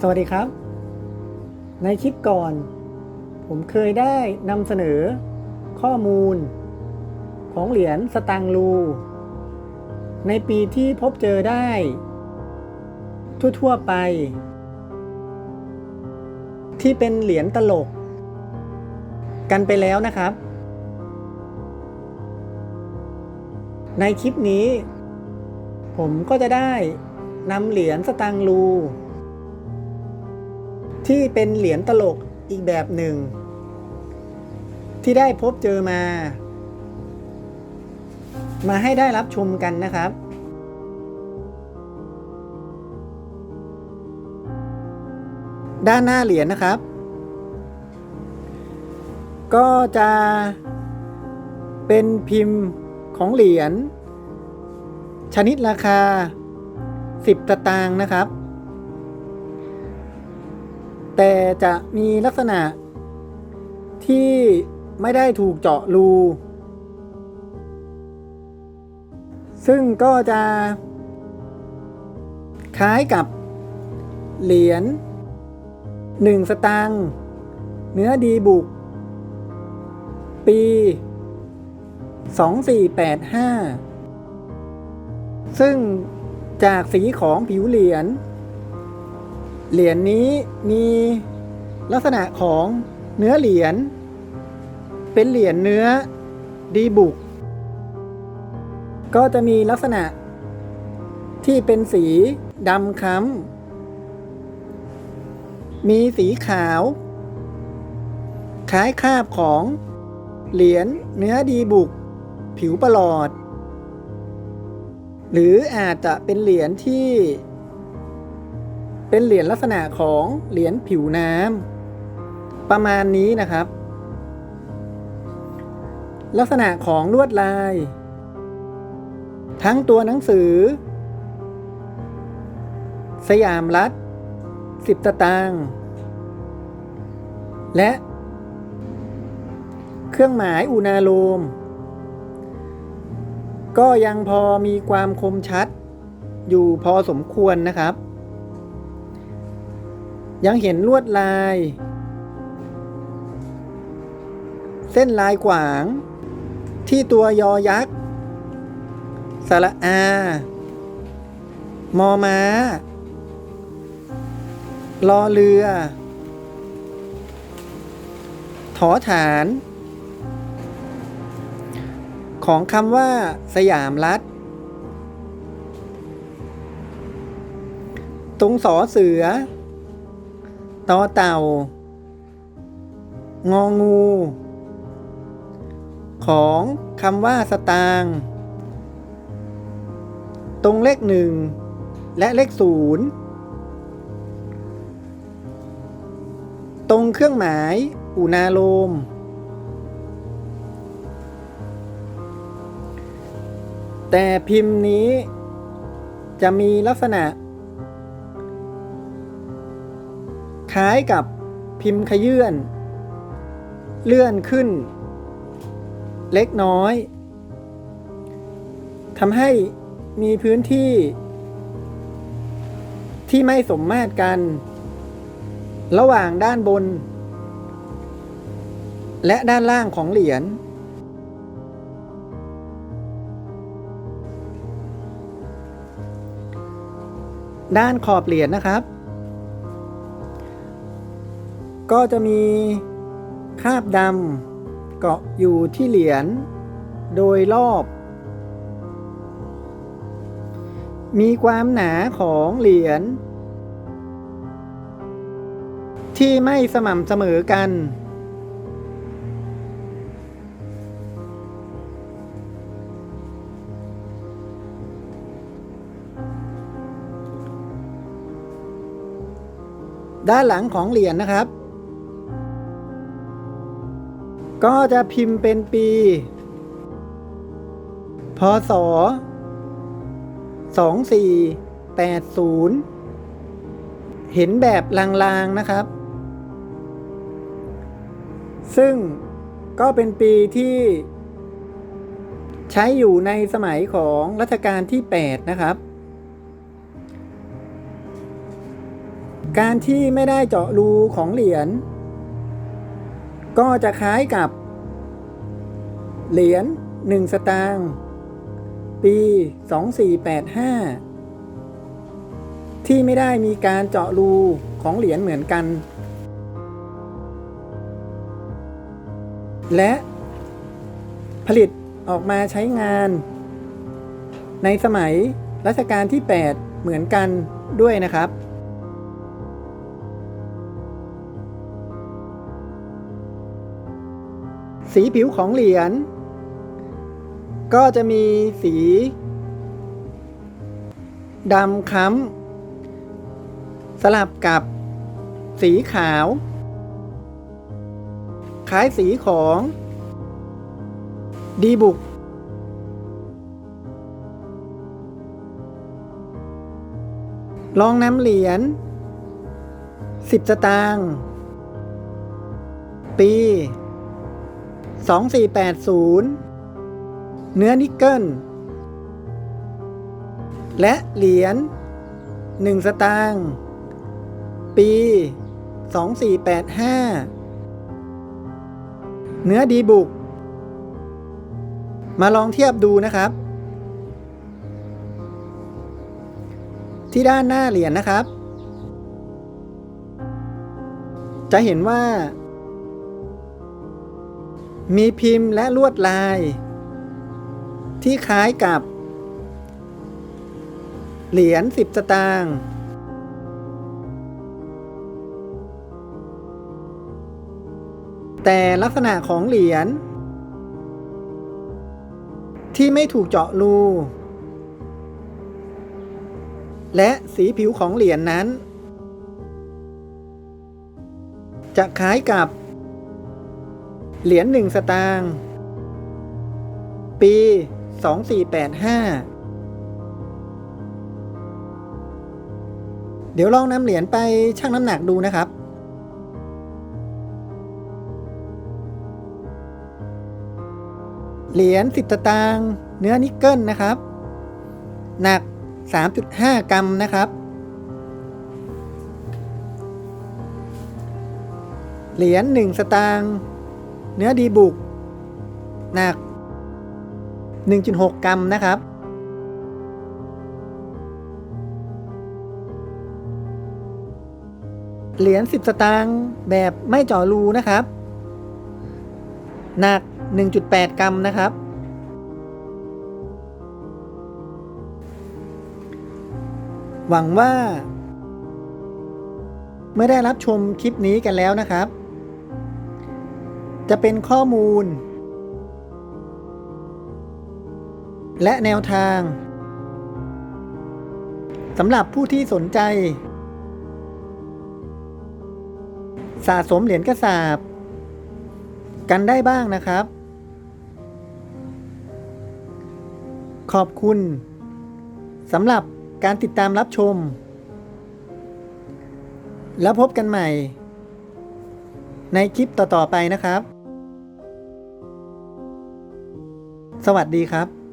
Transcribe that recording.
สวัสดีครับ ในคลิปก่อน ผมเคยได้นำเสนอข้อมูล ของเหรียญสตังค์รูในปีที่พบเจอได้ ทั่ว ๆ ไป ที่เป็นเหรียญตลก กันไปแล้วนะครับ ในคลิปนี้ ผมก็จะได้นำเหรียญสตังค์รู ที่เป็นเหรียญตลกอีกแบบหนึ่ง ที่ได้พบเจอมา มาให้ได้รับชมกันนะครับด้านหน้าเหรียญนะครับ ก็จะเป็นพิมพ์ของเหรียญชนิดราคา 10 ตะตางนะครับ แต่จะมีลักษณะที่ไม่ได้ถูกเจาะรู ซึ่งก็จะคล้ายกับเหรียญ1สตางค์เนื้อดีบุก ปี 2485 ซึ่งจากสีของผิวเหรียญ เหรียญนี้มีลักษณะของเนื้อเหรียญ เป็นเหรียญเนื้อดีบุก ก็จะมีลักษณะที่เป็นสีดำค้ำ มีสีขาว คล้ายคาบของเหรียญเนื้อดีบุก ผิวประหลอด หรืออาจจะเป็นเหรียญที่ เป็นเหรียญลักษณะของเหรียญผิวน้ำประมาณนี้นะครับ ลักษณะของลวดลาย ทั้งตัวหนังสือ สยามรัฐสิบตตางและเครื่องหมายอุณาโลม ก็ยังพอมีความคมชัดอยู่พอสมควรนะครับ ยังเห็นลวดลาย เส้นลายขวาง ที่ตัวยอยักษ์สระอา มอม้า ลอเรือ ถอฐาน ของคำว่า สยามรัฐ ตรงสอเสือ ต่อเต่า งองู ของคำว่าสตางค์ตรงเลขหนึ่งและเลขศูนย์ตรงเครื่องหมาย อุณาโลม แต่พิมพ์นี้จะมีลักษณะ คล้ายกับพิมพ์ขยื่น เลื่อนขึ้น เล็กน้อยทำให้มีพื้นที่ ที่ไม่สมมาตรกัน ระหว่างด้านบน และด้านล่างของเหรียญด้านขอบเหรียญนะครับ ก็จะมีคราบดำเกาะอยู่ที่เหรียญโดยรอบ มีความหนาของเหรียญที่ไม่สม่ำเสมอกัน ด้านหลังของเหรียญนะครับ ก็จะพิมพ์เป็นปี พศ 2480 เห็นแบบลางๆนะครับ ซึ่งก็เป็นปีที่ใช้อยู่ในสมัยของรัชกาลที่ 8 นะครับ การที่ไม่ได้เจาะรูของเหรียญ ก็จะคล้ายกับ เหรียญ1 สตางค์ปี 2485 ที่ไม่ได้มีการเจาะรูของเหรียญเหมือนกัน และผลิตออกมาใช้งาน ในสมัยรัชกาลที่ 8 เหมือนกันด้วยนะครับ สีผิวของเหรียญ ก็จะมีสีดำค้ำสลับกับสีขาว คล้ายสีของ ดีบุก ลองนำเหรียญ10สตางค์ปี 2480 เนื้อนิกเกิล และเหรียญ1 สตางค์ ปี 2485 เนื้อดีบุก มาลองเทียบดูนะครับ ที่ด้านหน้าเหรียญนะครับ จะเห็นว่า มีพิมพ์และลวดลาย ที่คล้ายกับ เหรียญ10สตางค์แต่ลักษณะของเหรียญที่ไม่ถูกเจาะรู และสีผิวของเหรียญนั้น จะคล้ายกับ เหรียญหนึ่งสตางค์ปี 2485 เดี๋ยวลองนำเหรียญไปชั่งน้ำหนักดูนะครับ เหรียญ10สตางค์เนื้อนิกเกิลนะครับ หนัก 3.5 กรัมนะครับเหรียญ1สตางค์ เนื้อดีบุก หนัก 1.6 กรัมนะครับ เหรียญ 10 สตางค์แบบไม่เจาะรูนะครับ หนัก 1.8 กรัมนะครับ หวังว่า เมื่อได้รับชมคลิปนี้กันแล้วนะครับ จะเป็นข้อมูล และแนวทางสำหรับผู้ที่สนใจ สะสมเหรียญกระสาบ กันได้บ้างนะครับ ขอบคุณสำหรับการติดตามรับชม แล้วพบกันใหม่ ในคลิปต่อ ๆ ไปนะครับ สวัสดีครับ